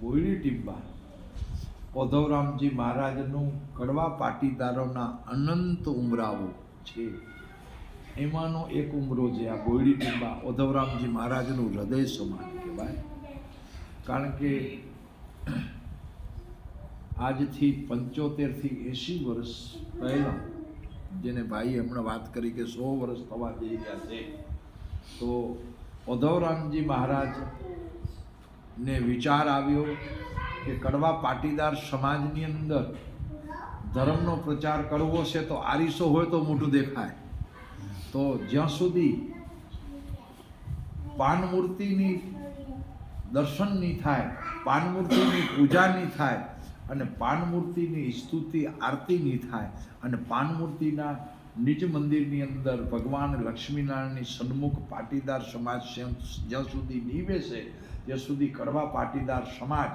બોયડી ટીમ્બા ઓધવરામજી મહારાજનું કડવા પાટીદારોના અનંત ઉમરાવો છે. એમાંનો એક ઉમરો છે આ ગોયડી ટીમ્બા ઓધવરામજી મહારાજનું હૃદય સમાન કહેવાય. કારણ કે આજથી પંચોતેરથી એંશી વર્ષ પહેલાં જેને ભાઈએ હમણાં વાત કરી કે સો વર્ષ થવા જઈ રહ્યા છે, તો ઓધવરામજી મહારાજ ને વિચાર આવ્યો કે કડવા પાટીદાર સમાજની અંદર ધર્મનો પ્રચાર કરવો છે તો આરીસો હોય તો મોટું દેખાય. તો જ્યાં સુધી પાન મૂર્તિની દર્શન નહીં થાય પાન મૂર્તિની પૂજા નહીં થાય અને પાન મૂર્તિની સ્તુતિ, આરતી નહીં થાય અને પાન મૂર્તિના નિજ મંદિરની અંદર ભગવાન લક્ષ્મીનારાયણની સન્મુખ પાટીદાર સમાજ જ્યાં સુધી નિવેશે ત્યાં સુધી કડવા પાટીદાર સમાજ,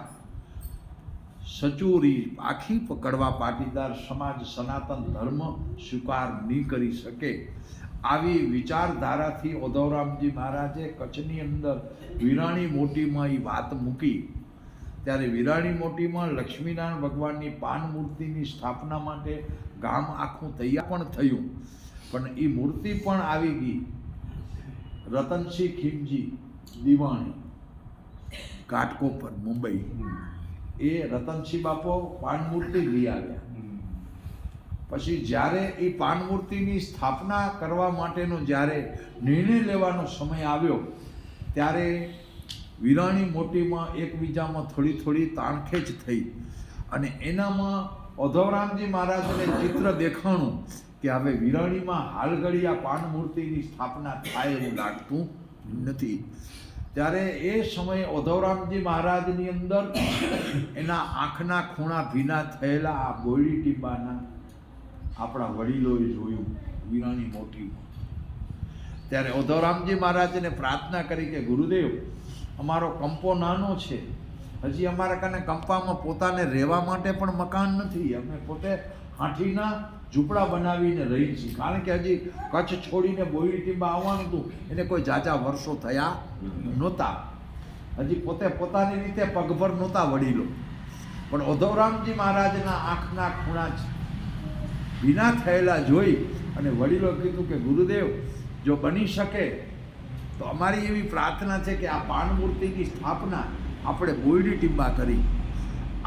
સચોરી આખી કડવા પાટીદાર સમાજ, સનાતન ધર્મ સ્વીકાર નહીં કરી શકે. આવી વિચારધારાથી ઓધવરામજી મહારાજે કચ્છની અંદર વિરાણી મોટીમાં એ વાત મૂકી. ત્યારે વિરાણી મોટીમાં લક્ષ્મીનારાયણ ભગવાનની પાન મૂર્તિની સ્થાપના માટે ગામ આખું તૈયાર પણ થયું. પણ એ મૂર્તિ પણ આવી ગઈ. રતનસિંહ ખીમજી, દિવાણી ઘાટકોપર મુંબઈ. એ રતનસિંહ બાપો પાન મૂર્તિ લઈ આવ્યા. પછી જ્યારે એ પાન મૂર્તિની સ્થાપના કરવા માટેનો જ્યારે નિર્ણય લેવાનો સમય આવ્યો, ત્યારે વિરાણી મોટીમાં એકબીજામાં થોડી થોડી તાણખેંચ થઈ. અને એનામાં ઓધવરામજી મહારાજને ચિત્ર દેખાણું કે હવે વિરાણીમાં હાલ પાન મૂર્તિની સ્થાપના થાય એવું લાગતું નથી. ત્યારે એ સમયે ઓધવરામજી મહારાજની અંદર એના આંખના ખૂણા ભીના થયેલા આ બોયડી ટીંબાના આપણા વડીલોએ જોયું વિરાણી મોટીમાં. ત્યારે ઓધવરામજી મહારાજને પ્રાર્થના કરી કે ગુરુદેવ અમારો કંપો નાનો છે. હજી અમારા કને કંપામાં પોતાને રહેવા માટે પણ મકાન નથી. અમે પોતે હાથીના ઝૂંપડા બનાવીને રહી છીએ. કારણ કે હજી કચ્છ છોડીને બોયડી આવવાનું હતું. એને કોઈ જાજા વર્ષો થયા નહોતા. હજી પોતે પોતાની રીતે પગભર નહોતા વડીલો. પણ ઉદ્ધવરામજી મહારાજના આંખના ખૂણા છે ભીના થયેલા જોઈ અને વડીલો કીધું કે, ગુરુદેવ, જો બની શકે તો અમારી એવી પ્રાર્થના છે કે આ પાન મૂર્તિની સ્થાપના આપણે બોયડી ટીંબા કરી.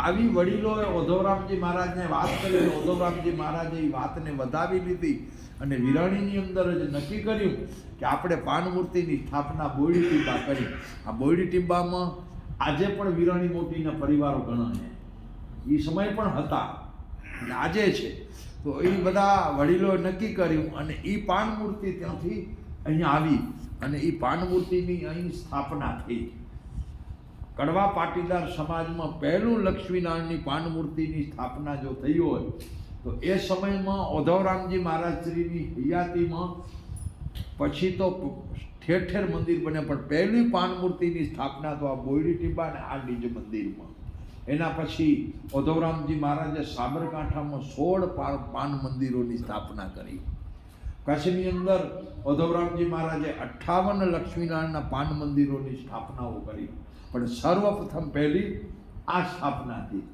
આવી વડીલોએ ઓધવરામજી મહારાજને વાત કરી ઓધવરામજી મહારાજે એ વાતને વધાવી લીધી અને વિરાણીની અંદર જ નક્કી કર્યું કે આપણે પાન મૂર્તિની સ્થાપના બોયડી ટીંબા કરી. આ બોયડી ટીંબામાં આજે પણ વિરાણી મોટીના પરિવારો ઘણા છે. એ સમય પણ હતા અને આજે છે. તો એ બધા વડીલોએ નક્કી કર્યું અને એ પાન મૂર્તિ ત્યાંથી અહીંયા આવી. અને એ પાન મૂર્તિની અહીં સ્થાપના થઈ. કડવા પાટીદાર સમાજમાં પહેલું લક્ષ્મીનારાયણની પાન મૂર્તિની સ્થાપના જો થઈ હોય, તો એ સમયમાં ઓધવરામજી મહારાજશ્રીની હયાતીમાં પછી તો ઠેર ઠેર મંદિર બને પણ પહેલી પાન મૂર્તિની સ્થાપના તો આ બોયડી ટીંબા અને આ નિજ મંદિરમાં. એના પછી ઓધવરામજી મહારાજે સાબરકાંઠામાં સોળ પાન મંદિરોની સ્થાપના કરી. કચ્છની અંદર ઓધવરામજી મહારાજે અઠ્ઠાવન લક્ષ્મીનારાયણના પાન મંદિરોની સ્થાપનાઓ કરી. પણ સર્વપ્રથમ પહેલી આ સ્થાપના હતી.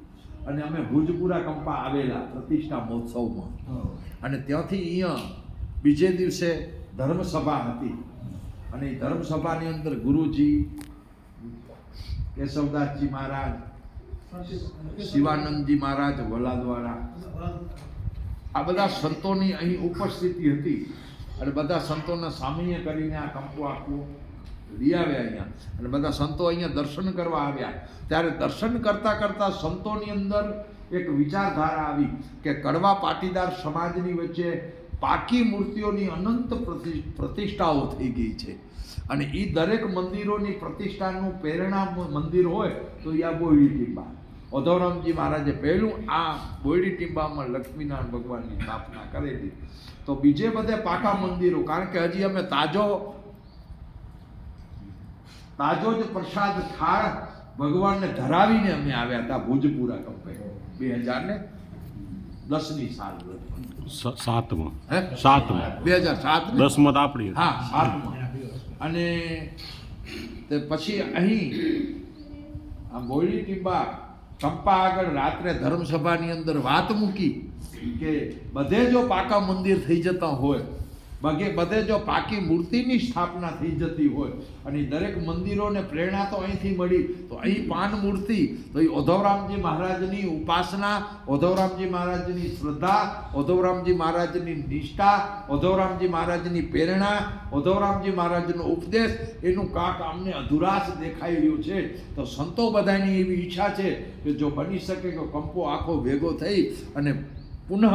અને અમે ભુજપુરા કંપા આવેલા પ્રતિષ્ઠા મહોત્સવમાં. અને ત્યાંથી અહીંયા બીજે દિવસે ધર્મસભા હતી. અને એ ધર્મસભાની અંદર ગુરુજી કેશવદાસજી મહારાજ શિવાનંદજી મહારાજ વલાદવાળા આ બધા સંતોની અહીં ઉપસ્થિતિ હતી. અને બધા સંતોના સામન્ય કરીને આ કંપો આખું લઈ આવ્યા અહીંયા. અને બધા સંતો અહીંયા દર્શન કરવા આવ્યા. ત્યારે દર્શન કરતાં કરતાં સંતોની અંદર એક વિચારધારા આવી કે કડવા પાટીદાર સમાજની વચ્ચે પાકી મૂર્તિઓની અનંત પ્રતિ- પ્રતિષ્ઠાઓ થઈ ગઈ છે. અને એ દરેક મંદિરોની પ્રતિષ્ઠાનું પ્રેરણા મંદિર હોય તો એ આ બોયડી ઓધવરામજી મહારાજે પહેલું આ બોયડી ટીંબામાં લક્ષ્મીનારાયણ ભગવાનની સ્થાપના કરેલી. તો બીજે બધે પાકા મંદિરો કારણ કે હજી અમે તાજો તાજો જ પ્રસાદ થાળ ભગવાનને ધરાવીને અમે આવ્યા હતા ભુજપુરા કંપે. બે હજાર ને દસની સાલ સ- સાતમાં. હે? સાતમાં. બે હજાર સાત દસમાં આપણી. હા સાતમાં. અને તે પછી અહીં આ બોયડી ટીંબા ચંપા આગળ રાત્રે ધર્મસભાની અંદર વાત મૂકી કે બધે જો પાકા મંદિર થઈ જતા હોય બગે બધે જો પાકી મૂર્તિની સ્થાપના થઈ જતી હોય અને દરેક મંદિરોને પ્રેરણા તો અહીંથી મળી, તો અહીં પાન મૂર્તિ, તો એ ઓધવરામજી મહારાજની ઉપાસના, ઓધવરામજી મહારાજની શ્રદ્ધા, ઓધવરામજી મહારાજની નિષ્ઠા, ઓધવરામજી મહારાજની પ્રેરણા, ઓધવરામજી મહારાજનો ઉપદેશ, એનું કાંક અમને અધુરાશ દેખાઈ રહ્યું છે. તો સંતો બધાની એવી ઈચ્છા છે કે જો બની શકે કે કંપો આખો ભેગો થઈ અને પુનઃ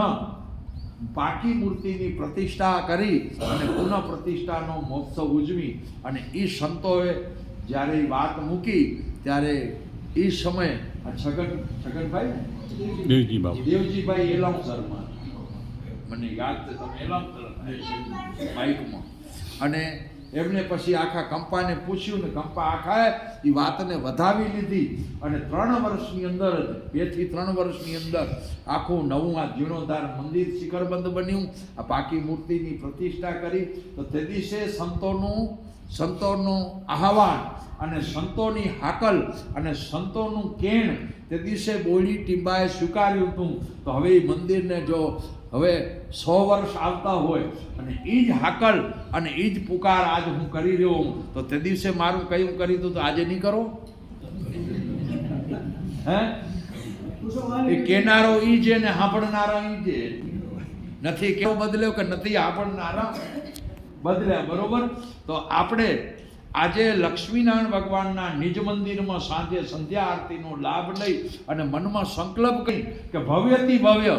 પાકી મૂર્તિની પ્રતિષ્ઠા કરી અને પુનઃ પ્રતિષ્ઠાનો મહોત્સવ ઉજવી અને એ સંતોએ જ્યારે એ વાત મૂકી ત્યારે એ સમયે છગન છગનભાઈ ને? દેવજી બાપુ. દેવજીભાઈ એલાઉન્સરમાં મને યાદ છે તમે એલાઉન્સર બાઇકમાં અને એમને પછી આખા કંપાને પૂછ્યું ને કંપા આખાએ એ વાતને વધાવી લીધી. અને ત્રણ વર્ષની અંદર જ બેથી ત્રણ વર્ષની અંદર આખું નવું આ જીર્ણોદ્ધાર મંદિર શિખરબંધ બન્યું. આ પાકી મૂર્તિની પ્રતિષ્ઠા કરી. તો તે દિવસે સંતોનું સંતોનું આહવાન અને સંતોની હાકલ અને સંતોનું કેણ તે દિવસે બોલી ટીંબાએ સ્વીકાર્યું હતું. તો હવે એ મંદિરને જો હવે સો વર્ષ આવતા હોય અને એ જ હાકલ અને એ જ પુકાર આજ હું કરી રહ્યો હું, તો તે દિવસે મારું કયું કરી દઉં તો આજે નહીં કરો? હે? એ કેનારો ઈ છે ને સાંભળનારા ઈ છે નથી કેવો બદલ્યો કે નથી સાંભળનારા બદલ્યા, બરોબર? તો આપણે આજે લક્ષ્મીનારાયણ ભગવાનના નિજ મંદિરમાં સાંજે સંધ્યા આરતીનો લાભ લઈ અને મનમાં સંકલ્પ કરી કે ભવ્યથી ભવ્ય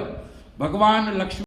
ભગવાન લક્ષ્મી